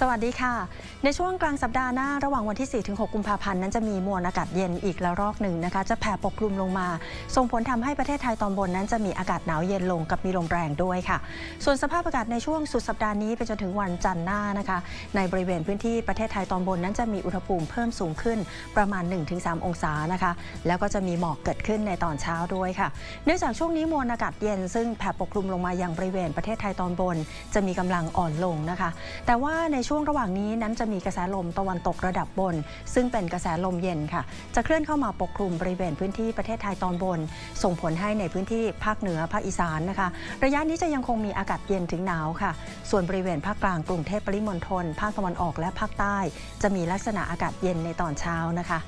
สวัสดีค่ะ ในช่วงกลางสัปดาห์หน้าระหว่างวันที่4-6กุมภาพันธ์นั้นจะมีมวลอากาศเย็นอีกระลอกหนึ่งนะคะ จะแผ่ปกคลุมลงมา ส่งผลทำให้ประเทศไทยตอนบนนั้นจะมีอากาศหนาวเย็นลงกับมีลมแรงด้วยค่ะ ส่วนสภาพอากาศในช่วงสุดสัปดาห์นี้ไปจนถึงวันจันทร์หน้านะคะ ในบริเวณพื้นที่ประเทศไทยตอนบนนั้นจะมีอุณหภูมิเพิ่มสูงขึ้นประมาณ 1-3 องศานะคะ แล้วก็จะมีหมอกเกิดขึ้นในตอนเช้าด้วยค่ะ เนื่องจากช่วงนี้มวลอากาศเย็น ซึ่งแผ่ปกคลุมลงมายังบริเวณประเทศไทยตอนบน จะมีกำลังอ่อนลงนะคะ แต่ว่าในช่วงระหว่างนี้นั้นจะมีกระแสลมตะวันตกระดับบน ซึ่งเป็นกระแสลมเย็นค่ะ จะเคลื่อนเข้ามาปกคลุมบริเวณพื้นที่ประเทศไทยตอนบน ส่งผลให้ในพื้นที่ภาคเหนือภาคอีสานนะคะ ระยะนี้จะยังคงมีอากาศเย็นถึงหนาวค่ะ ส่วนบริเวณภาคกลางกรุงเทพปริมณฑลภาคตะวันออกและภาคใต้ จะมีลักษณะอากาศเย็นในตอนเช้านะคะ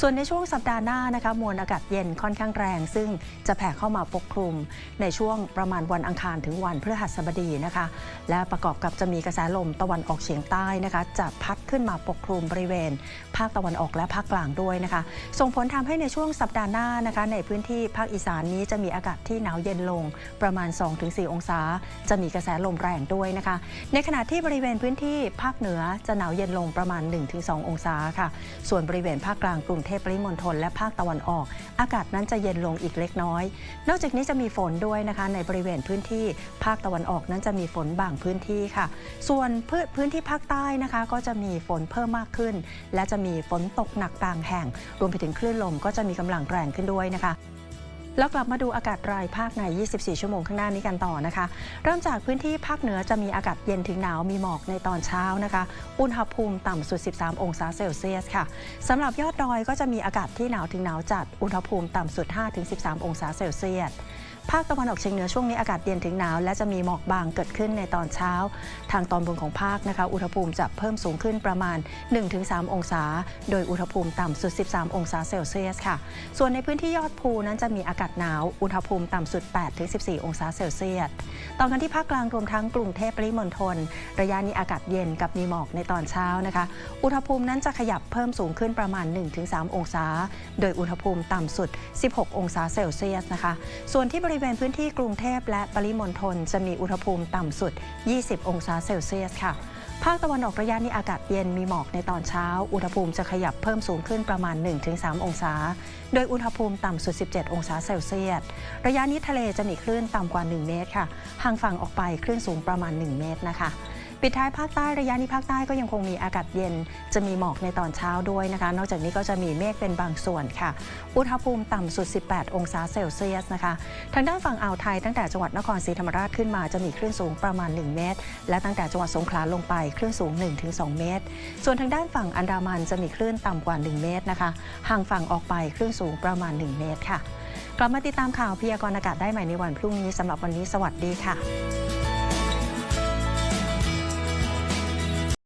ส่วนในช่วงสัปดาห์หน้านะคะมวลอากาศเย็นค่อนข้างแรง ซึ่งจะแผ่เข้ามาปกคลุม ในช่วงประมาณวันอังคารถึงวันพฤหัสบดีนะคะ และประกอบกับจะมีกระแสลมตะวันออกเฉียงใต้นะคะ จะพัดขึ้นมาปกคลุมบริเวณ ภาคตะวันออกและภาคกลางด้วยนะคะ ส่งผลทำให้ในช่วงสัปดาห์หน้านะคะ ในพื้นที่ภาคอีสานนี้จะมีอากาศที่หนาวเย็นลงประมาณ 2-4 องศา จะมีกระแสลมแรงด้วยนะคะ ในขณะที่บริเวณพื้นที่ภาคเหนือจะหนาวเย็นลงประมาณ 1-2 องศาค่ะ ส่วนบริเวณภาคกลางกรุงเทพปริมณฑลและภาคตะวันออก อากาศนั้นจะเย็นลงอีกเล็กน้อย นอกจากนี้จะมีฝนด้วยนะคะ ในบริเวณพื้นที่ภาคตะวันออกนั้นจะมีฝนบางพื้นที่ค่ะ ส่วนพื้นพื้นที่ภาคาคใต้นะคะ ก็จะมีฝนเพิ่มมากขึ้น และจะมีฝนตกหนักบางแห่ง รวมไปถึงคลื่นลมก็จะมีกำลังแรงขึ้นด้วยนะคะ แล้วกลับมาดูอากาศรายภาคใน 24 ชั่วโมงข้างหน้านี้กันต่อนะคะ เริ่มจากพื้นที่ภาคเหนือจะมีอากาศเย็นถึงหนาวมีหมอกในตอนเช้านะคะ อุณหภูมิต่ำสุด 13 องศาเซลเซียสค่ะสำหรับยอดดอยก็จะมีอากาศที่หนาวถึงหนาวจัด อุณหภูมิต่ำสุด 5-13 องศาเซลเซียสภาคตะวันออกเฉียงเหนือช่วงนี้อากาศเย็นถึงหนาว และจะมีหมอกบางเกิดขึ้นในตอนเช้า ทางตอนบนของภาคนะคะอุณหภูมิจะเพิ่มสูงขึ้นประมาณ 1-3 องศา โดยอุณหภูมิต่ำสุด 13 องศาเซลเซียสค่ะ ส่วนในพื้นที่ยอดภูนั้นจะมีอากาศหนาว อุณหภูมิต่ำสุด 8-14 องศาเซลเซียส ต่อกันที่ภาคกลางรวมทั้งกรุงเทพปริมณฑล ระยะนี้อากาศเย็นกับมีหมอกในตอนเช้านะคะ อุณหภูมินั้นจะขยับเพิ่มสูงขึ้นประมาณ 1-3 องศา โดยอุณหภูมิต่ำสุด 16 องศาเซลเซียสนะคะ ส่วนที่บริเวณพื้นที่กรุงเทพและปริมณฑลจะมีอุณหภูมิต่ำสุด 20 องศาเซลเซียสค่ะ ภาคตะวันออกระยะนี้อากาศเย็นมีหมอกในตอนเช้า อุณหภูมิจะขยับเพิ่มสูงขึ้นประมาณ 1-3 องศา โดยอุณหภูมิต่ำสุด 17 องศาเซลเซียส ระยะนี้ทะเลจะมีคลื่นต่ำกว่า 1 เมตรค่ะ ห่างฝั่งออกไปคลื่นสูงประมาณ 1 เมตรนะคะ ปิดท้ายภาคใต้ระยะนี้ภาคใต้ก็ยังคงมีอากาศเย็น จะมีหมอกในตอนเช้าด้วยนะคะ นอกจากนี้ก็จะมีเมฆเป็นบางส่วนค่ะ อุณหภูมิต่ำสุด 18 องศาเซลเซียสนะคะ ทางด้านฝั่งอ่าวไทยตั้งแต่จังหวัดนครศรีธรรมราชขึ้นมาจะมีคลื่นสูงประมาณ 1 เมตร และตั้งแต่จังหวัดสงขลาลงไปคลื่นสูง 1-2 เมตร ส่วนทางด้านฝั่งอันดามันจะมีคลื่นต่ำกว่า 1 เมตรนะคะ ห่างฝั่งออกไปคลื่นสูงประมาณ 1 เมตรค่ะ กลับมาติดตามข่าวพยากรณ์อากาศได้ใหม่ในวันพรุ่งนี้สำหรับวันนี้สวัสดีค่ะ